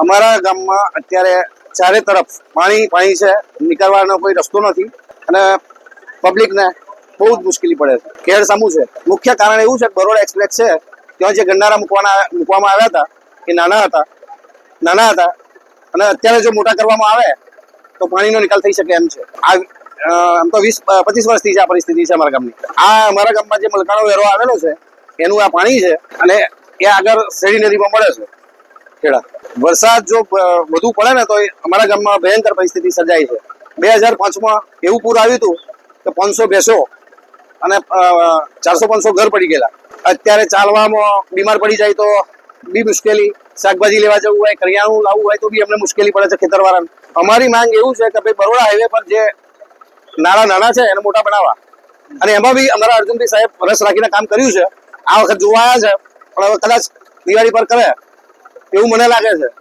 અમારા ગામમાં અત્યારે ચારે તરફ પાણી પાણી છે. નીકળવાનો કોઈ રસ્તો નથી અને પબ્લિકને બહુ જ મુશ્કેલી પડે છે. ખેડ સામું છે. મુખ્ય કારણ એવું છે કે બરોડા એક્સપ્રેસ છે. ત્યાં જે ગંડારા મૂકવાના, મૂકવામાં આવ્યા હતા, એ નાના હતા. નાના હતા. અને અત્યારે જો મોટા કરવામાં આવે, તો પાણીનો નિકાલ થઈ શકે એમ છે. આ આમ તો વીસ પચીસ વર્ષથી છે આ પરિસ્થિતિ છે અમારા ગામની. આ અમારા ગામમાં જે મલકાણો વેરો આવેલો છે, એનું આ પાણી છે અને એ આગળ શેરી નદીમાં મળે છે. ખેડા. વરસાદ જો વધુ પડે ને તો અમારા ગામમાં ભયંકર પરિસ્થિતિ સર્જાય છે. બે હજાર પાંચમાં એવું પૂર આવ્યું હતું કે પાંચસો ભેંસો અને ચારસો પાંચસો ઘર પડી ગયેલા. અત્યારે ચાલવામાં બીમાર પડી જાય તો બી મુશ્કેલી. શાકભાજી લેવા જવું હોય, કરિયાણું લાવવું હોય તો બી અમને મુશ્કેલી પડે છે ખેતરવાળાને. અમારી માંગ એવું છે કે ભાઈ બરોડા હાઈવે પર જે નાના નાના છે એને મોટા બનાવવા. અને એમાં બી અમારા અર્જુનભાઈ સાહેબ રસ રાખીને કામ કર્યું છે. આ વખત જોવા આવ્યા છે, પણ હવે કદાચ દિવાળી પર કરે. એવું મને લાગે છે.